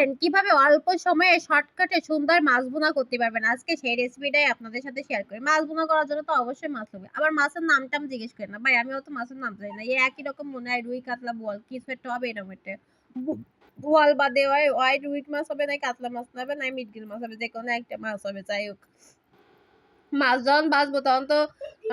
বুঝছেন কীভাবে অল্প সময়ে শর্টকাটে সুন্দর মাছ ভুনা করতে পারবেন? আজকে সেই রেসিপিটাই আপনাদের সাথে শেয়ার করি। মাছ ভুনা করার জন্য তো অবশ্যই মাছ লাগবে। আবার মাছের নামটা আমি জিজ্ঞেস করি না। ভাই, আমি অত মাছের নাম জানি না। এই একই রকম মনে হয় রুই, কাতলা বল কিছু একটা হবে এরকম একটা। বু- বাদে হয় হয় রুই মাছ হবে, না কাতলা মাছ হবে, না মিটগিল মাছ হবে, যে কোনো একটা মাছ হবে, যাই হোক। মাছ যখন বাঁচবো তখন তো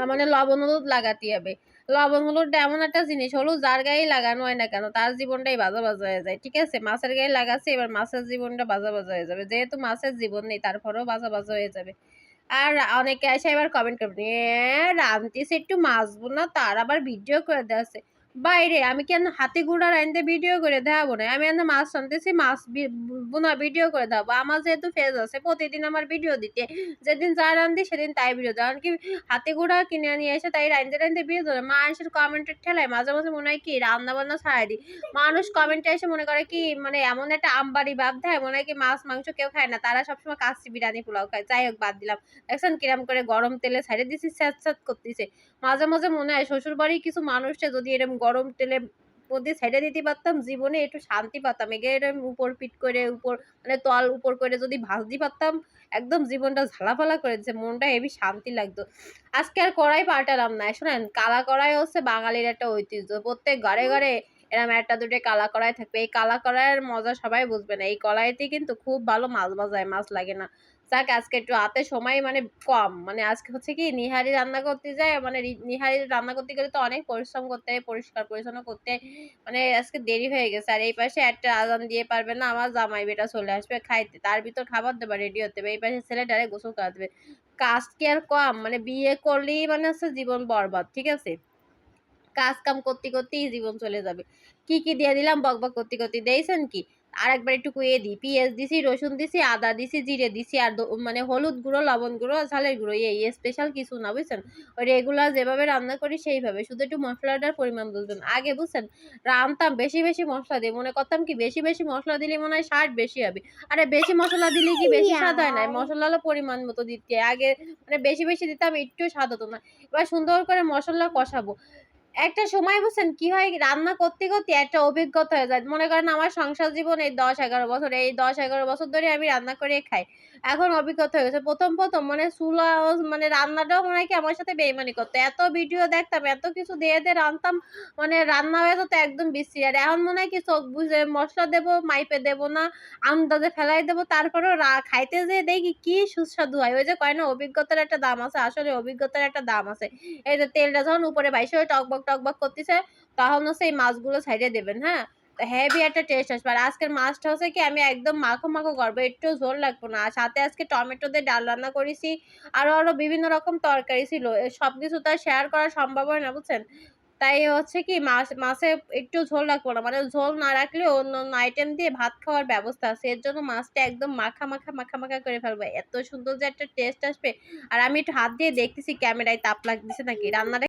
মানে লবণ হলুদ লাগাতে হবে। লবণ হলুদ এমন একটা জিনিস হলো যার গায়ে লাগানো হয় না কেন, তার জীবনটাই বাজা বাজা হয়ে যায়, ঠিক আছে? মাছের গায়ে লাগাচ্ছে, এবার মাছের জীবনটা বাজা বাজা হয়ে যাবে, যেহেতু মাছের জীবন নেই, তারপরেও বাজা বাজা হয়ে যাবে। আর অনেকে এসে এবার কমেন্ট করবেন এ রান্তিস একটু মাছবো না, তার আবার ভিডিও করে দেওয়া বাইরে, আমি কেন হাতে গুঁড়া রাঁধতে ভিডিও করে দেখাবো না আমি এনে মাছ রাঁধতেছি মাছ বোনা ভিডিও করে দেখাবো। আমার যেহেতু ফেজ আছে, প্রতিদিন আমার ভিডিও দিতে। যেদিন যা রান্ধি, সেদিন তাই ভিডিও দেওয়া কি, হাতে গুঁড়া কিনে নিয়ে এসে তাই রাঁধতে রাঁধতে ভিডিও দেবে এসে কমেন্টের ঠেলায়, মাঝে মাঝে মনে হয় কি রান্না বান্না ছাড়াই দিই। মানুষ কমেন্টে এসে মনে করে কি মানে এমন একটা আমবাড়ি ভাব দেয়, মনে হয় কি মাছ, মাংস কেউ খায় না। তারা সবসময় কাচ্চি বিরিয়ানি পোলাও খায়। যাই হোক, বাদ দিলাম। দেখছেন কিরম করে গরম তেলে ছাড়ে দিছি স্যাঁত স্যাঁত করতেছে। মাঝে মাঝে মনে হয় শ্বশুর বাড়ির কিছু মানুষটা যদি এরকম গরম তেলে মধ্যে ছেড়ে দিতে পারতাম জীবনে একটু শান্তি পাতাম। এগে উপর পিট করে উপর মানে তল উপর করে যদি ভাজতে পারতাম একদম জীবনটা ঝালাফালা করে দিচ্ছে মনটা হেবি শান্তি লাগতো। আজকে আর কড়াই পাল্টালাম না। শোনেন কালা কড়াই হচ্ছে বাঙালির একটা ঐতিহ্য। প্রত্যেক ঘরে ঘরে এরম একটা দুটো কালা কড়াই থাকবে। এই কালা কড়াইয়ের মজা সবাই বুঝবে না। এই কড়াইতে কিন্তু খুব ভালো মাছ ভাজায় মাছ লাগে না। যাক, আজকে একটু হাতে সময় মানে কম। মানে আজকে হচ্ছে কি, নিহারি রান্না করতে যায় মানে নিহারি রান্না করতে গেলে তো অনেক পরিশ্রম করতে হয়, পরিষ্কার পরিচ্ছন্ন করতে মানে আজকে দেরি হয়ে গেছে, আর এই পাশে একটা আজান দিয়ে পারবে না, আমার জামাই বেটা চলে আসবে খাইতে। তার ভিতর খাবার দেবে রেডি হতে হবে, এই পাশে ছেলেটারে গোসল করা দেবে কাজ কি আর কম? মানে বিয়ে করলেই মানে হচ্ছে জীবন বরবাদ, ঠিক আছে? কাজ কাম করতে করতেই জীবন চলে যাবে। কি কি দিয়ে দিলাম? বক বক করতে করতে দিয়েছেন কি? আর একবার একটু কুয়ে দিই। পেঁয়াজ দিছি রসুন দিছি আদা দিছি জিরে দিছি আর মানে হলুদ গুঁড়ো লবণ গুঁড়ো ঝালের গুঁড়ো। এই স্পেশাল কিছু না বুঝছেন? ওই রেগুলার যেভাবে রান্না করি সেইভাবে। শুধু একটু মশলাটার পরিমাণ বুঝবেন আগে বুঝছেন? রান্তাম বেশি বেশি মশলা দিয়ে। মনে করতাম কি বেশি বেশি মশলা দিলে মনে হয় স্বাদ বেশি হবে। আরে বেশি মশলা দিলে কি বেশি স্বাদ হয় না? মশলা পরিমাণ মতো দিতে। আগে মানে বেশি বেশি দিতাম একটু স্বাদ হতো না। এবার সুন্দর করে মশলা কষাবো। একটা সময় বুঝছেন কি হয়? রান্না করতে করতে একটা অভিজ্ঞতা হয়ে যায়। মনে করেন আমার সংসার জীবন এই দশ, এগারো বছর। এই দশ, এগারো বছর ধরে আমি রান্না করে খাই। এখন অভিজ্ঞতা হয়ে গেছে। প্রথম প্রথম মানে চুলা মানে রান্নাটাও মনে হয় কি আমার সাথে বেইমানি করতো। এত ভিডিও দেখতাম, এত কিছু দিয়ে দিয়ে রান্তাম মানে রান্না হয়ে যেত একদম বিশ্রী আর এখন মনে হয় কি চোখ বুঝে মশলা দেবো, মাইপে দেবো না আন্দাজে ফেলাই দেবো, তারপরেও খাইতে যেয়ে দেখি কি সুস্বাদু হয়। ওই যে কয় না, অভিজ্ঞতার একটা দাম আছে, আসলে অভিজ্ঞতার একটা দাম আছে। এই যে তেলটা যখন উপরে বাইশে টকবক টকবক করতেছে, তখন হচ্ছে এই মাছগুলো সাইডে দেবেন হ্যাঁ? হেভি একটা টেস্ট আসবে। আর আজকের মাছটা হচ্ছে কি, আমি একদম মাখো মাখো করব, একটু ঝোল লাগবো না। আর সাথে আজকে টমেটো দিয়ে ডাল রান্না করেছি, আরও আরও বিভিন্ন রকম তরকারি ছিল। সব কিছু তো শেয়ার করা সম্ভব হয় না, বুঝছেন? তাই হচ্ছে কি, মাছ, মাছে একটু ঝোল রাখব না। মানে ঝোল না রাখলে অন্য অন্য আইটেম দিয়ে ভাত খাওয়ার ব্যবস্থা আছে। এর জন্য মাছটা একদম মাখা মাখা মাখা মাখা করে ফেলব। এত সুন্দর যে একটা টেস্ট আসবে। আর আমি একটু হাত দিয়ে দেখতেছি, ক্যামেরায় তাপ লাগতেছে নাকি? রান্নাটা